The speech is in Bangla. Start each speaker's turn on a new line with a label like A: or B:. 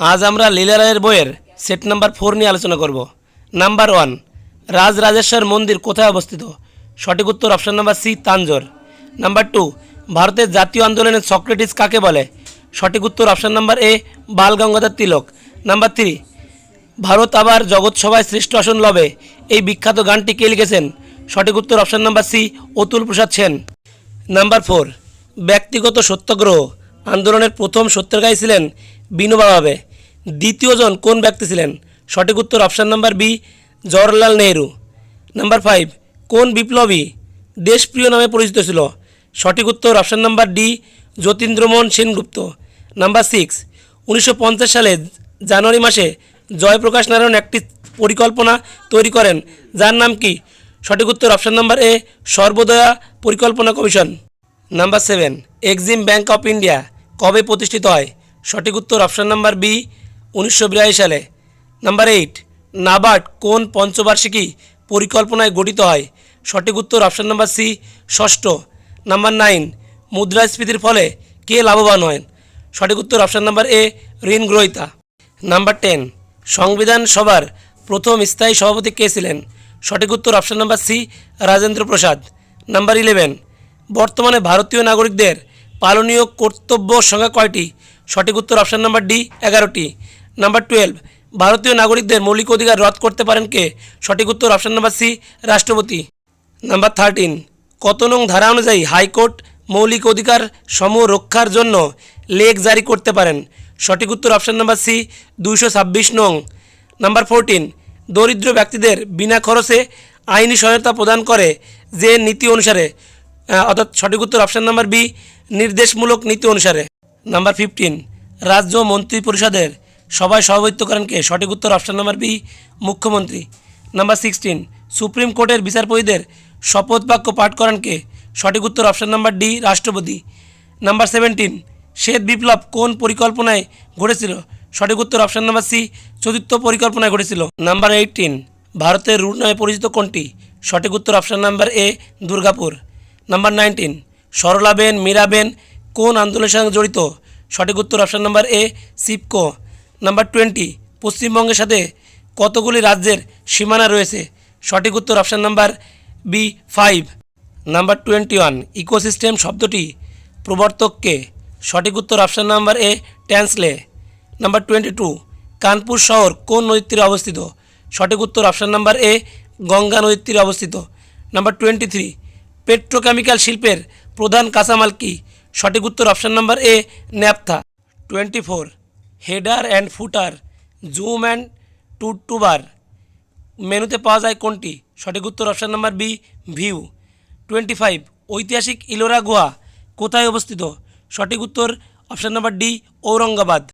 A: আজ আমরা লীলা রায়ের বইয়ের সেট নাম্বার ফোর নিয়ে আলোচনা করব। নাম্বার ওয়ান, রাজরাজেশ্বর মন্দির কোথায় অবস্থিত? সঠিক উত্তর option number C Tanjore number two, ভারতের জাতীয় আন্দোলনের সক্রেটিস কাকে বলে? সঠিক উত্তর option number A, Bal Gangadhar Tilak. Number three, Bharat আবার জগৎসভায় শ্রেষ্ঠ আসন লবে। এই বিখ্যাত গানটি কে লিখেছেন? সঠিক উত্তর option number C, Atul Prasad Sen. Number four, ব্যক্তিগত সত্যাগ্রহ। আন্দোলনের প্রথম সত্যাগ্রহী ছিলেন বিনোবা ভাবে দ্বিতীয়জন কোন ব্যক্তি ছিলেন? সঠিক উত্তর option number B Jawaharlal Nehru. Number five, কোন বিপ্লবী দেশপ্রিয় নামে পরিচিত ছিল? সঠিক উত্তর option number D, Jatindramohan Sengupta. Number six, উনিশশো সালে জানুয়ারি মাসে জয়প্রকাশ নারায়ণ একটি পরিকল্পনা তৈরি করেন, যার নাম কি? সঠিক উত্তর অপশন নাম্বার এ, সর্বদয়া পরিকল্পনা commission. Number seven, Exim bank of India কবে প্রতিষ্ঠিত হয়? সঠিক উত্তর অপশন নাম্বার বি উনিশশো বিরাশি সালে। নাম্বার এইট নাবার্ড কোন পঞ্চবার্ষিকী পরিকল্পনায় গঠিত হয়? সঠিক উত্তর অপশন নাম্বার সি ষষ্ঠ। নাম্বার নাইন মুদ্রাস্ফীতির ফলে কে লাভবান হয় সঠিক উত্তর অপশন নাম্বার এ ঋণ গ্রহীতা। নাম্বার টেন সংবিধান সভার প্রথম স্থায়ী সভাপতি কে ছিলেন? সঠিক উত্তর option number C Rajendra Prasad. Number eleven বর্তমানে ভারতীয় নাগরিকদের পালনীয় কর্তব্য সংখ্যা কয়টি? সঠিক উত্তর অপশন নাম্বার ডি এগারোটি। নাম্বার টুয়েলভ ভারতীয় নাগরিকদের মৌলিক অধিকার রদ করতে পারেন কে? সঠিক উত্তর অপশন নাম্বার সি রাষ্ট্রপতি। নাম্বার থার্টিন কত নং ধারা অনুযায়ী হাইকোর্ট মৌলিক অধিকার সমূহ রক্ষার জন্য লেখ জারি করতে পারেন? সঠিক উত্তর অপশন নাম্বার সি দুইশো ছাব্বিশ নং। নাম্বার ফোরটিন দরিদ্র ব্যক্তিদের বিনা খরচে আইনি সহায়তা প্রদান করে যে নীতি অনুসারে অর্থাৎ সঠিক উত্তর অপশন নাম্বার বি নির্দেশমূলক নীতি অনুসারে। নাম্বার ফিফটিন রাজ্য মন্ত্রী পরিষদের সভায় সভাপতিত্ব করেন কে? সঠিক উত্তর অপশন নাম্বার বি মুখ্যমন্ত্রী। নাম্বার সিক্সটিন সুপ্রিম কোর্টের বিচারপতিদের শপথ বাক্য পাঠ করেন কে? সঠিক উত্তর অপশন নাম্বার ডি রাষ্ট্রপতি। নাম্বার সেভেন্টিন শ্বেত বিপ্লব কোন পরিকল্পনায় ঘটেছিল? সঠিক উত্তর অপশন নাম্বার সি চতুর্থ পরিকল্পনায় ঘটেছিল। নাম্বার এইটিন ভারতের রুট নামে পরিচিত কোনটি? সঠিক উত্তর option number A Durgapur. Number nineteen Saralaben Miraben কোন আন্দোলনের সঙ্গে জড়িত? সঠিক উত্তর option number A Chipko. Number twenty, পশ্চিমবঙ্গের সাথে কতগুলি রাজ্যের সীমানা রয়েছে? সঠিক উত্তর option number B five. Number twenty one, ecosystem শব্দটি প্রবর্তককে সঠিক উত্তর option number A, Tansley. Number twenty two, Kanpur শহর কোন নদীর তীরে অবস্থিত? সঠিক উত্তর অপশন নাম্বার এ, গঙ্গা নদীর তীরে অবস্থিত। নাম্বার টোয়েন্টি থ্রি, পেট্রোকেমিক্যাল শিল্পের প্রধান কাঁচামাল কি? সঠিক উত্তর option number A, naphtha. Twenty four header and footer, zoom and toolbar. মেনুতে পাওয়া যায় কোনটি? সঠিক উত্তর option number B, view. Twenty five ঐতিহাসিক ইলোরা গুহা কোথায় অবস্থিত? সঠিক উত্তর অপশান নাম্বার ডি, ঔরঙ্গাবাদ।